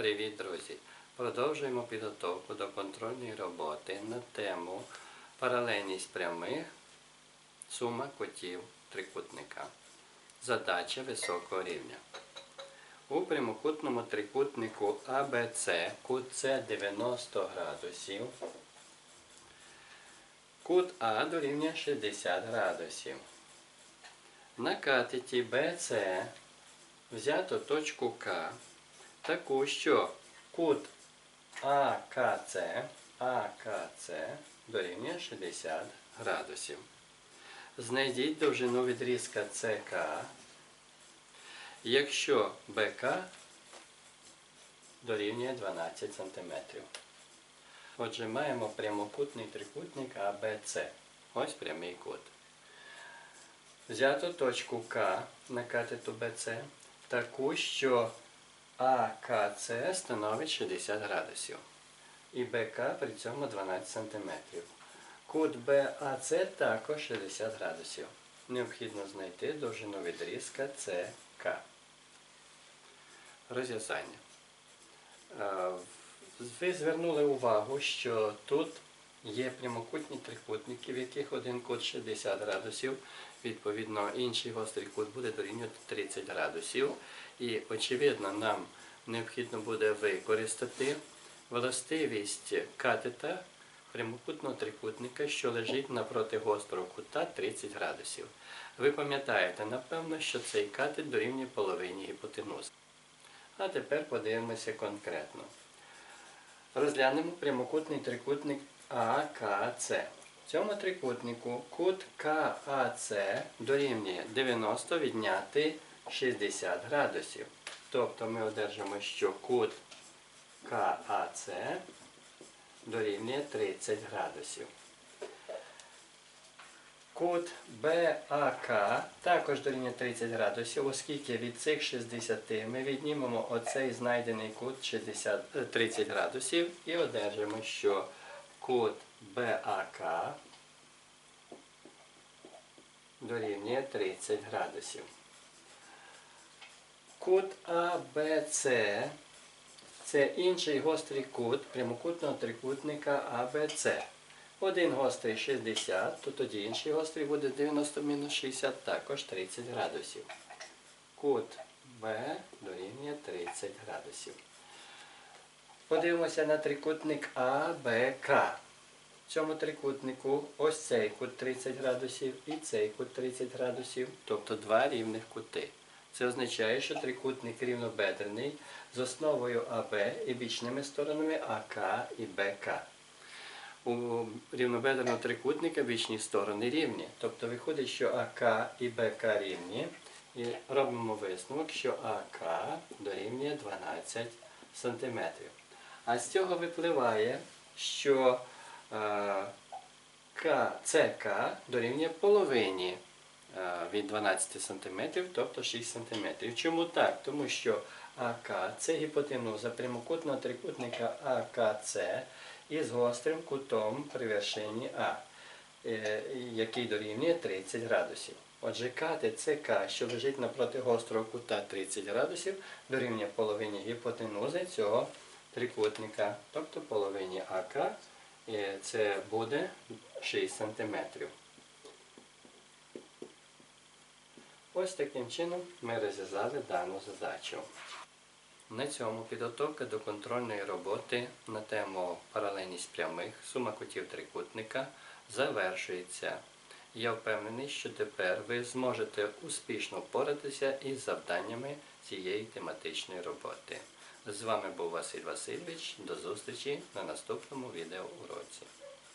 Привіт, друзі! Продовжуємо підготовку до контрольної роботи на тему паралельність прямих, сума кутів трикутника. Задача високого рівня. У прямокутному трикутнику ABC кут С 90 градусів. Кут А дорівнює 60 градусів. На катеті BC взято точку К таку, що кут АКЦ, АКЦ дорівнює 60 градусів. Знайдіть довжину відрізка ЦК, якщо БК дорівнює 12 см. Отже, маємо прямокутний трикутник АБЦ. Ось прямий кут. Взято точку К на катету БЦ, таку, що АКЦ становить 60 градусів. І БК при цьому 12 см. Кут БАЦ також 60 градусів. Необхідно знайти довжину відрізка ЦК. Розв'язання. Ви звернули увагу, що тут є прямокутні трикутники, в яких один кут 60 градусів, відповідно, інший гострий кут буде дорівнювати 30 градусів. І, очевидно, нам необхідно буде використати властивість катета прямокутного трикутника, що лежить напроти гострого кута 30 градусів. Ви пам'ятаєте, напевно, що цей катет дорівнює половині гіпотенузи. А тепер подивимося конкретно. Розглянемо прямокутний трикутник АКЦ. В цьому трикутнику кут КАЦ дорівнює 90 відняти 60 градусів. Тобто ми одержимо, що кут КАЦ дорівнює 30 градусів. Кут БАК також дорівнює 30 градусів, оскільки від цих 60 ми віднімемо оцей знайдений кут 60, е, 30 градусів і одержимо, що кут БАК дорівнює 30 градусів. Кут АБЦ це інший гострий кут прямокутного трикутника АБЦ. Один гострий 60, то тоді інший гострий буде 90-60, також 30 градусів. Кут Б дорівнює 30 градусів. Подивимося на трикутник АБК. В цьому трикутнику ось цей кут 30 градусів і цей кут 30 градусів, тобто два рівних кути. Це означає, що трикутник рівнобедрений з основою АБ і бічними сторонами АК і БК. У рівнобедреного трикутника бічні сторони рівні. Тобто виходить, що АК і БК рівні. І робимо висновок, що АК дорівнює 12 см. А з цього випливає, що е, дорівнює половині е, від 12 см, тобто 6 см. Чому так? Тому що АК це гіпотенуза прямокутного трикутника АКЦ із гострим кутом при вершині А, е, який дорівнює 30 градусів. Отже, кати ЦК, що лежить напроти гострого кута 30 градусів, дорівнює половині гіпотенузи цього трикутника, тобто половині АК, це буде 6 см. Ось таким чином ми розв'язали дану задачу. На цьому підготовка до контрольної роботи на тему паралельність прямих, сума кутів трикутника завершується. Я впевнений, що тепер ви зможете успішно впоратися із завданнями цієї тематичної роботи. З вами був Василь Васильович. До зустрічі на наступному відеоуроці.